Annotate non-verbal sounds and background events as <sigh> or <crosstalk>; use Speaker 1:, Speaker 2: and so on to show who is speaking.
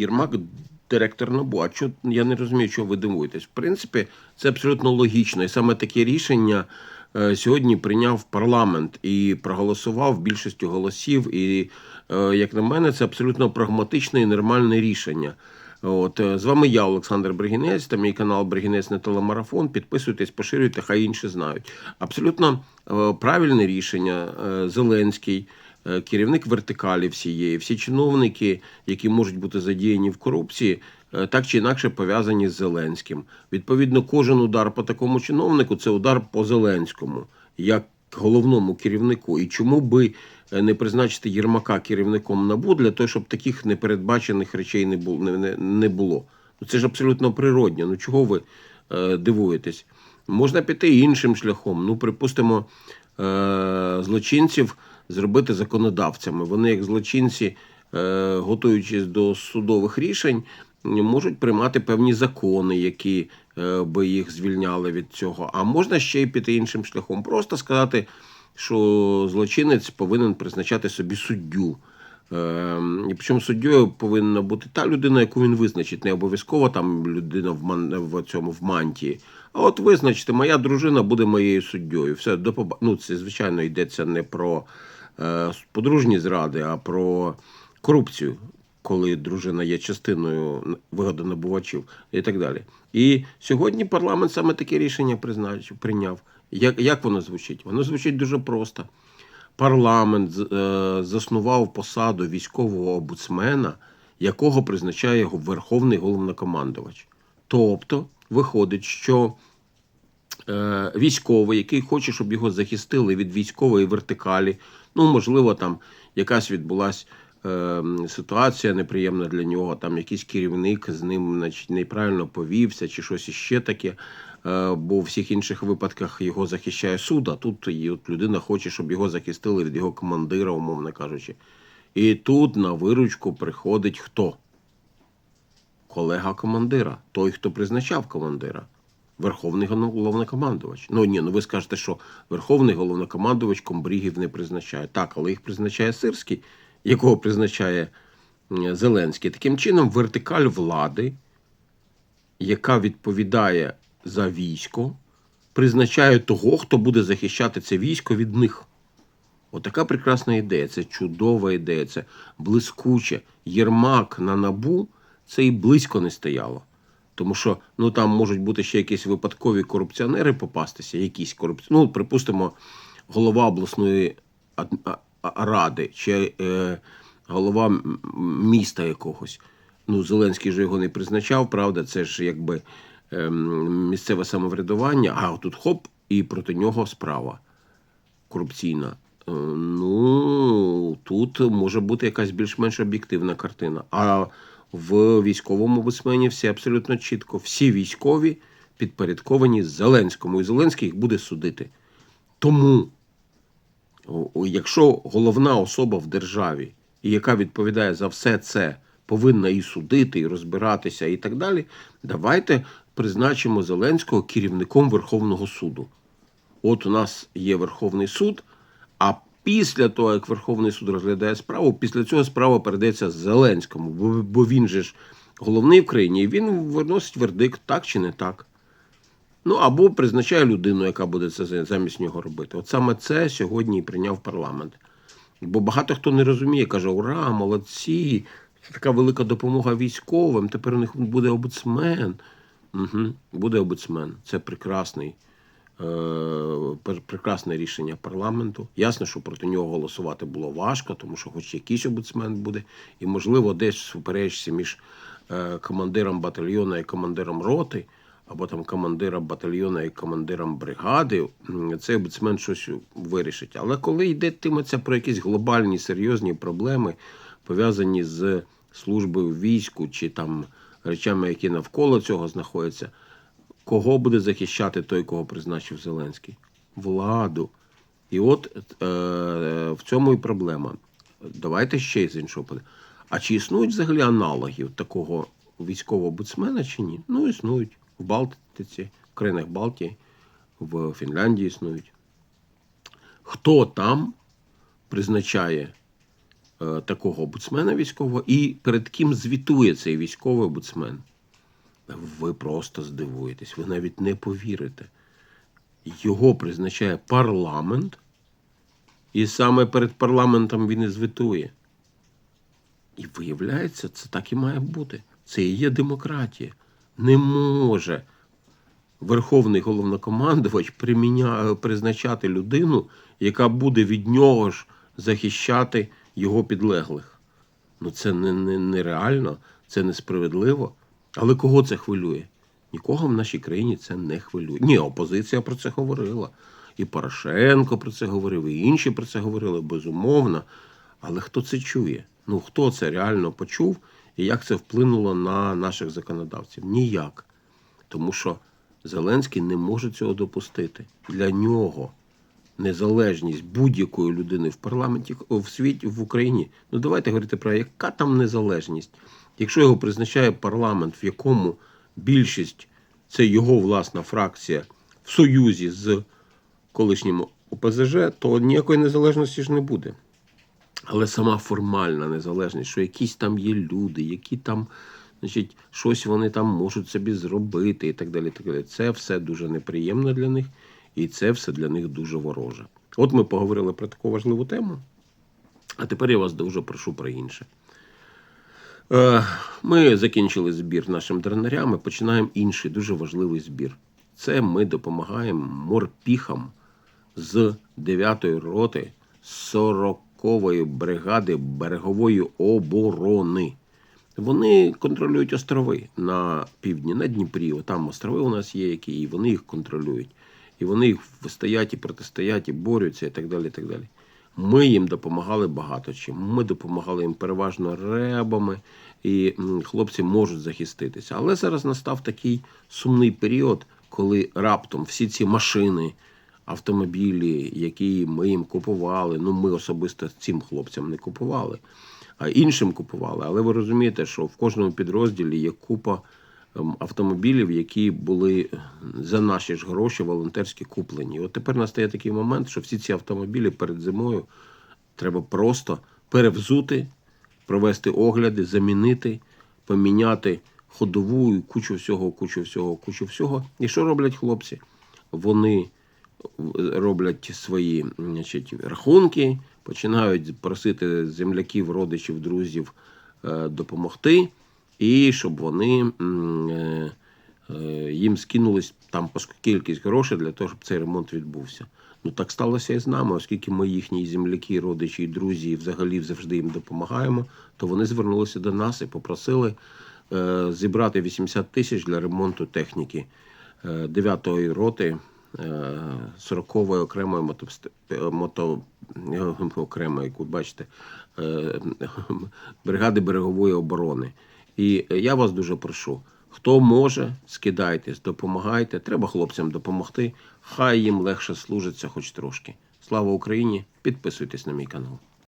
Speaker 1: Єрмак директор НАБУ. А чо, я не розумію, чого ви дивуєтесь. В принципі, це абсолютно логічно. І саме таке рішення е, сьогодні прийняв парламент і проголосував більшістю голосів. І, е, як на мене, це абсолютно прагматичне і нормальне рішення. От е, з вами я, Олександр Бригінець, та мій канал Бригінець на телемарафон. Підписуйтесь, поширюйте, хай інші знають. Абсолютно правильне рішення. Зеленський, керівник вертикалі всієї, всі чиновники, які можуть бути задіяні в корупції, е, так чи інакше пов'язані з Зеленським. Відповідно, кожен удар по такому чиновнику це удар по Зеленському, як головному керівнику. І чому би е, не призначити Єрмака керівником НАБУ для того, щоб таких непередбачених речей не було. Не, було. Ну це ж абсолютно природньо. Ну чого ви е, дивуєтесь? Можна піти іншим шляхом. Ну, припустимо, е, злочинців зробити законодавцями. Вони, як злочинці, е, готуючись до судових рішень, можуть приймати певні закони, які е, би їх звільняли від цього. А можна ще й піти іншим шляхом. Просто сказати, що злочинець повинен призначати собі суддю. Е, І причому суддєю повинна бути та людина, яку він визначить, не обов'язково там людина в, ман, в цьому в мантії. А от визначте, моя дружина буде моєю суддєю. Все, до поба... ну, це, звичайно, йдеться не про подружні зради, а про корупцію, коли дружина є частиною вигодонабувачів і так далі. І сьогодні парламент саме таке рішення призначив, прийняв. Як, як воно звучить? Воно звучить дуже просто парламент е, заснував посаду військового омбудсмена, якого призначає Верховний головнокомандувач. Тобто, виходить, що е, військовий, який хоче, щоб його захистили від військової вертикалі, ну, можливо, там якась відбулась е, ситуація неприємна для нього, там якийсь керівник з ним значить, неправильно повівся чи щось іще таке. Е, бо в всіх інших випадках його захищає суд, а тут і от людина хоче, щоб його захистили від його командира, умовно кажучи. І тут на виручку приходить хто? Колега командира, той, хто призначав командира. Верховний головнокомандувач. Ну ні, ну ви скажете, що Верховний головнокомандувач комбрігів не призначає. Так, але їх призначає Сирський, якого призначає Зеленський. Таким чином, вертикаль влади, яка відповідає за військо, призначає того, хто буде захищати це військо від них. Отака прекрасна ідея. Це чудова ідея, це блискуче. Єрмак на набу це і близько не стояло. Тому що ну там можуть бути ще якісь випадкові корупціонери попастися, якісь корупціонери. Ну, припустимо, голова обласної ради чи е, голова міста якогось. Ну, Зеленський же його не призначав, правда, це ж якби ем, місцеве самоврядування, а тут хоп, і проти нього справа корупційна. Е, Ну, тут може бути якась більш-менш об'єктивна картина. А в військовому висмені все абсолютно чітко. Всі військові підпорядковані Зеленському, і Зеленський їх буде судити. Тому, якщо головна особа в державі, яка відповідає за все це, повинна і судити, і розбиратися, і так далі, давайте призначимо Зеленського керівником Верховного суду. От у нас є Верховний суд, а після того, як Верховний суд розглядає справу, після цього справа передається Зеленському, бо, він же ж головний в країні, і він виносить вердикт так чи не так. Ну або призначає людину, яка буде це замість нього робити. От саме це сьогодні і прийняв парламент. Бо багато хто не розуміє, каже: Ура, молодці! Така велика допомога військовим. Тепер у них буде омбудсмен. Угу, буде омбудсмен. Це прекрасний, прекрасне рішення парламенту. Ясно, що проти нього голосувати було важко, тому що хоч якийсь омбудсмен буде, і, можливо, десь в суперечці між е, командиром батальйону і командиром роти, або там командиром батальйону і командиром бригади, цей омбудсмен щось вирішить. Але коли йдетиметься про якісь глобальні серйозні проблеми, пов'язані з службою в війську чи там речами, які навколо цього знаходяться, кого буде захищати той, кого призначив Зеленський? Владу. І от е, в цьому і проблема. Давайте ще з іншого подивимося. А чи існують взагалі аналоги такого військового омбудсмена чи ні? Ну, існують. В Балтиці, в країнах Балтії, в Фінляндії існують. Хто там призначає е, такого омбудсмена військового і перед ким звітує цей військовий омбудсмен. Ви просто здивуєтесь, ви навіть не повірите. Його призначає парламент, і саме перед парламентом він і звітує. І виявляється, це так і має бути. Це і є демократія. Не може верховний головнокомандувач приміня... призначати людину, яка буде від нього ж захищати його підлеглих. Ну це не, не, нереально, це несправедливо. Але кого це хвилює? Нікого в нашій країні це не хвилює. Ні, опозиція про це говорила. І Порошенко про це говорив, і інші про це говорили, безумовно. Але хто це чує? Ну хто це реально почув і як це вплинуло на наших законодавців? Ніяк. Тому що Зеленський не може цього допустити. Для нього незалежність будь-якої людини в парламенті в світі в Україні. Ну давайте говорити про яка там незалежність. Якщо його призначає парламент, в якому більшість це його власна фракція в союзі з колишнім ОПЗЖ, то ніякої незалежності ж не буде. Але сама формальна незалежність, що якісь там є люди, які там, значить, щось вони там можуть собі зробити і так далі. так далі. Це все дуже неприємно для них, і це все для них дуже вороже. От ми поговорили про таку важливу тему, а тепер я вас дуже прошу про інше. Е, Ми закінчили збір нашим дренарям і починаємо інший дуже важливий збір. Це ми допомагаємо морпіхам з 9-ї роти 40-ї бригади берегової оборони. Вони контролюють острови на півдні, на Дніпрі. Там острови у нас є, які і вони їх контролюють. І вони їх стоять і протистоять, і борються, і так далі. і так далі. Ми їм допомагали багато чим. Ми допомагали їм переважно ребами, і хлопці можуть захиститися. Але зараз настав такий сумний період, коли раптом всі ці машини, автомобілі, які ми їм купували, ну ми особисто цим хлопцям не купували, а іншим купували. Але ви розумієте, що в кожному підрозділі є купа автомобілів, які були за наші ж гроші волонтерські куплені. І от тепер настає такий момент, що всі ці автомобілі перед зимою треба просто перевзути, провести огляди, замінити, поміняти ходову, і кучу всього, кучу всього, кучу всього. І що роблять хлопці? Вони роблять свої значить, рахунки, починають просити земляків, родичів, друзів е, допомогти, і щоб вони е, е, їм скинулись там кількість грошей для того, щоб цей ремонт відбувся. Ну так сталося і з нами, оскільки ми їхні земляки, родичі і друзі, і взагалі завжди їм допомагаємо, то вони звернулися до нас і попросили е, зібрати 80 тисяч для ремонту техніки е, 9-ї роти. е, 40-ї окремої мото е, окремої, бачите, <laughs> бригади берегової оборони. І я вас дуже прошу, хто може, скидайтесь, допомагайте. Треба хлопцям допомогти. Хай їм легше служиться хоч трошки. Слава Україні! Підписуйтесь на мій канал.